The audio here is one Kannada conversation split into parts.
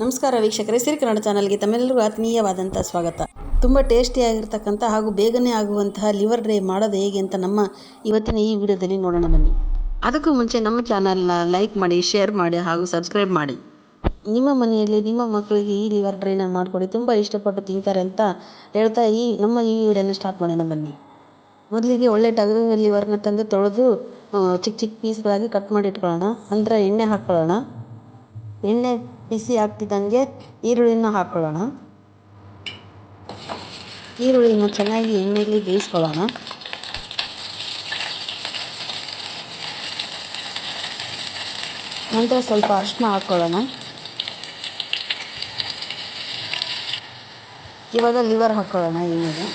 ನಮಸ್ಕಾರ ವೀಕ್ಷಕರೇ, ಸಿರಿ ಕನ್ನಡ ಚಾನಲ್ಗೆ ತಮ್ಮೆಲ್ಲರಿಗೂ ಆತ್ಮೀಯವಾದಂಥ ಸ್ವಾಗತ. ತುಂಬ ಟೇಸ್ಟಿಯಾಗಿರ್ತಕ್ಕಂಥ ಹಾಗೂ ಬೇಗನೆ ಆಗುವಂತಹ ಲಿವರ್ ಡ್ರೈ ಮಾಡೋದು ಹೇಗೆ ಅಂತ ನಮ್ಮ ಇವತ್ತಿನ ಈ ವಿಡಿಯೋದಲ್ಲಿ ನೋಡೋಣ ಬನ್ನಿ. ಅದಕ್ಕೂ ಮುಂಚೆ ನಮ್ಮ ಚಾನಲ್ನ ಲೈಕ್ ಮಾಡಿ, ಶೇರ್ ಮಾಡಿ ಹಾಗೂ ಸಬ್ಸ್ಕ್ರೈಬ್ ಮಾಡಿ. ನಿಮ್ಮ ಮನೆಯಲ್ಲಿ ನಿಮ್ಮ ಮಕ್ಕಳಿಗೆ ಈ ಲಿವರ್ ಡ್ರೈನ ಮಾಡಿಕೊಡಿ, ತುಂಬ ಇಷ್ಟಪಟ್ಟು ತಿಂತಾರೆ ಅಂತ ಹೇಳ್ತಾ ಈ ನಮ್ಮ ಈ ವಿಡಿಯೋನ ಸ್ಟಾರ್ಟ್ ಮಾಡೋಣ ಬನ್ನಿ. ಮೊದಲಿಗೆ ಒಳ್ಳೆ ಟಗರು ಲಿವರ್ನ ತಂದು ತೊಳೆದು ಚಿಕ್ಕ ಚಿಕ್ಕ ಪೀಸ್ಗಳಾಗಿ ಕಟ್ ಮಾಡಿ ಇಟ್ಕೊಳ್ಳೋಣ. ಅಂದರೆ ಎಣ್ಣೆ ಹಾಕ್ಕೊಳ್ಳೋಣ. ಎಣ್ಣೆ ಬಿಸಿ ಆಗ್ತಿದ್ದಂಗೆ ಈರುಳ್ಳಿನ ಹಾಕ್ಕೊಳ್ಳೋಣ ಈರುಳ್ಳಿನ ಚೆನ್ನಾಗಿ ಎಣ್ಣೆಯಲ್ಲಿ ಬೇಯಿಸ್ಕೊಳ್ಳೋಣ. ನಂತರ ಸ್ವಲ್ಪ ಅರಿಶಿನ ಹಾಕ್ಕೊಳ್ಳೋಣ ಇವಾಗ ಲಿವರ್ ಹಾಕ್ಕೊಳ್ಳೋಣ ಎಣ್ಣೆಗೆ.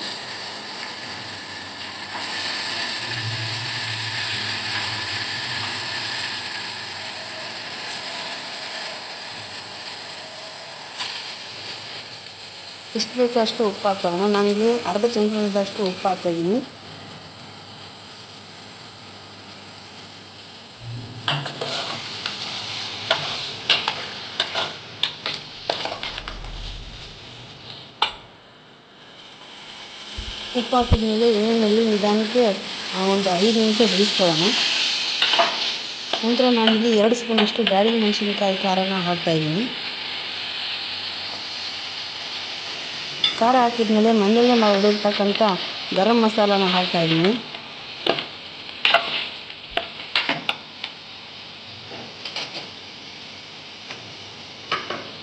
ಎಷ್ಟು ಬೇಕೋ ಅಷ್ಟು ಉಪ್ಪು ಹಾಕೋಣ ನಾನಿಲ್ಲಿ ಅರ್ಧ ಚಮಚದಷ್ಟು ಉಪ್ಪು ಹಾಕ್ತಾಯಿದ್ದೀನಿ ಉಪ್ಪು ಹಾಕಿದ ಮೇಲೆ ಎಣ್ಣೆಯಲ್ಲಿ ನಿಧಾನಕ್ಕೆ ಒಂದು ಐದು ನಿಮಿಷ ಬೇಯಿಸ್ಕೊಳ್ಳೋಣ. ನಂತರ ನಾನಿಲ್ಲಿ ಎರಡು ಸ್ಪೂನಷ್ಟು ಬ್ಯಾಡಗಿ ಮೆಣಸಿನಕಾಯಿ ಖಾರನ ಹಾಕ್ತಾಯಿದ್ದೀನಿ ಖಾರ ಹಾಕಿದ್ಮೇಲೆ ಮನೆಯಲ್ಲೇ ಮಾಡಿರ್ತಕ್ಕಂಥ ಗರಂ ಮಸಾಲಾನ ಹಾಕ್ತಾಯಿದ್ದೀನಿ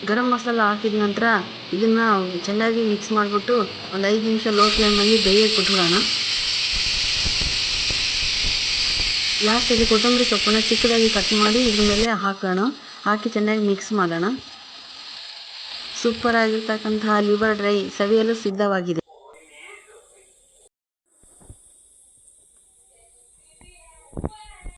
ಗರಂ ಮಸಾಲ ಹಾಕಿದ ನಂತರ ಇದನ್ನು ಚೆನ್ನಾಗಿ ಮಿಕ್ಸ್ ಮಾಡಿಬಿಟ್ಟು ಒಂದು ಐದು ನಿಮಿಷ ಲೋ ಫ್ಲೇಮಲ್ಲಿ ಬೇಯಕ್ಕೆ ಕೊಟ್ಬಿಡೋಣ. ಲಾಸ್ಟಲ್ಲಿ ಕೊತ್ತಂಬರಿ ಸೊಪ್ಪನ್ನ ಚಿಕ್ಕದಾಗಿ ಕಟ್ ಮಾಡಿ ಇದ್ರ ಮೇಲೆ ಹಾಕೋಣ. ಹಾಕಿ ಚೆನ್ನಾಗಿ ಮಿಕ್ಸ್ ಮಾಡೋಣ. ಸೂಪರ್ ಆಗಿರ್ತಕ್ಕಂತಹ ಲಿವರ್ ಡ್ರೈ ಸವಿಯಲು ಸಿದ್ಧವಾಗಿದೆ.